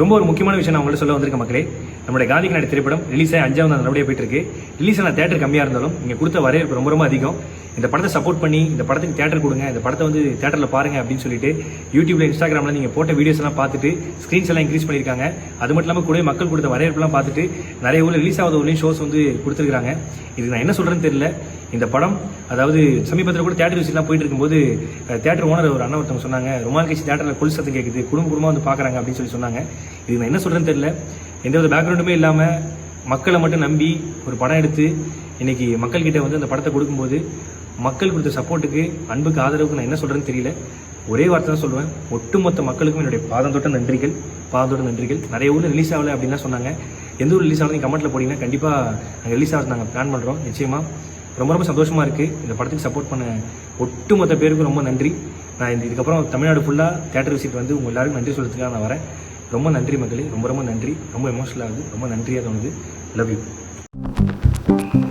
ரொம்ப ஒரு முக்கியமான விஷயம் நான் உங்கள்ட்ட சொல்ல வந்திருக்க மக்களே. நம்மளுடைய காந்தி கண்ணாடி திரைப்படம் ரிலீஸ் ஆகி அஞ்சாவது நாள் நல்லபடியாக போயிட்டு இருக்கு. ரிலீஸ் ஆன தேட்டர் கம்மியாக இருந்தாலும் நீங்கள் கொடுத்த வரவேற்பு ரொம்ப ரொம்ப அதிகம். இந்த படத்தை சப்போர்ட் பண்ணி இந்த படத்துக்கு தேட்டர் கொடுங்க இந்த படத்தை வந்து தேட்டரில் பாருங்க அப்படின்னு சொல்லிட்டு யூடியூப்ல இன்ஸ்டாகிராமில் நீங்கள் போட்ட வீடியோஸ் எல்லாம் பார்த்துட்டு ஸ்க்ரீன்ஸ் எல்லாம் இன்க்ரீஸ் பண்ணியிருக்காங்க. அது மட்டும் இல்லாமல் கூட மக்கள் கொடுத்த வரவேற்புலாம் பார்த்துட்டு நிறைய ஊரில் ரிலீஸ் ஆகாத ஊர்லேயும் ஷோஸ் வந்து கொடுத்துருக்காங்க இது நான் என்ன சொல்கிறேன்னு தெரியல. இந்த படம் அதாவது சமீபத்தில் கூட தேட்டர் விசிட்லாம் போயிட்டு இருக்கும்போது தேட்டர் ஓனர் ஒரு அண்ணன் ஒருத்தவங்க சொன்னாங்க ரொமான் கட்சி தேட்டரில் கொலு சத்தம் கேட்குது குடும்ப குடும்பமாக வந்து பார்க்குறாங்க அப்படின்னு சொல்லி சொன்னாங்க. இது நான் என்ன சொல்கிறேன்னு தெரியல. எந்த ஒரு பேக்ரவுண்டுமே இல்லாமல் மக்களை மட்டும் நம்பி ஒரு படம் எடுத்து இன்னைக்கு மக்கள்கிட்ட வந்து அந்த படத்தை கொடுக்கும்போது மக்கள் கொடுத்த சப்போர்ட்டுக்கு அன்புக்கு ஆதரவுக்கு நான் என்ன சொல்கிறேன்னு தெரியல. ஒரே வார்த்தை தான் சொல்லுவேன். ஒட்டுமொத்த மக்களுக்கும் என்னுடைய பாதம் தொட்ட நன்றிகள் பாதம் தொட்ட நன்றிகள். நிறைய ஊரில் ரிலீஸ் ஆகலை அப்படின்லாம் சொன்னாங்க. எந்த ஊர் ரிலீஸ் ஆகலாம் கமெண்ட்டில் போட்டிங்கன்னா கண்டிப்பாக நாங்கள் ரிலீஸ் ஆகிறது நாங்கள் பிளான் பண்ணுறோம் நிச்சயமாக ரொம்ப ரொம்ப சந்தோஷமாக இருக்குது இந்த படத்துக்கு சப்போர்ட் பண்ண ஒட்டுமொத்த பேருக்கும் ரொம்ப நன்றி. நான் இந்த இதுக்கப்புறம் தமிழ்நாடு ஃபுல்லாக தேட்டர் விசிட் வந்து உங்கள் எல்லாருக்கும் நன்றி சொல்கிறதுக்காக நான் வரேன். ரொம்ப நன்றி மக்களே. ரொம்ப ரொம்ப நன்றி. ரொம்ப எமோஷனல் ஆகுது. ரொம்ப நன்றியாக தோணுது. Love you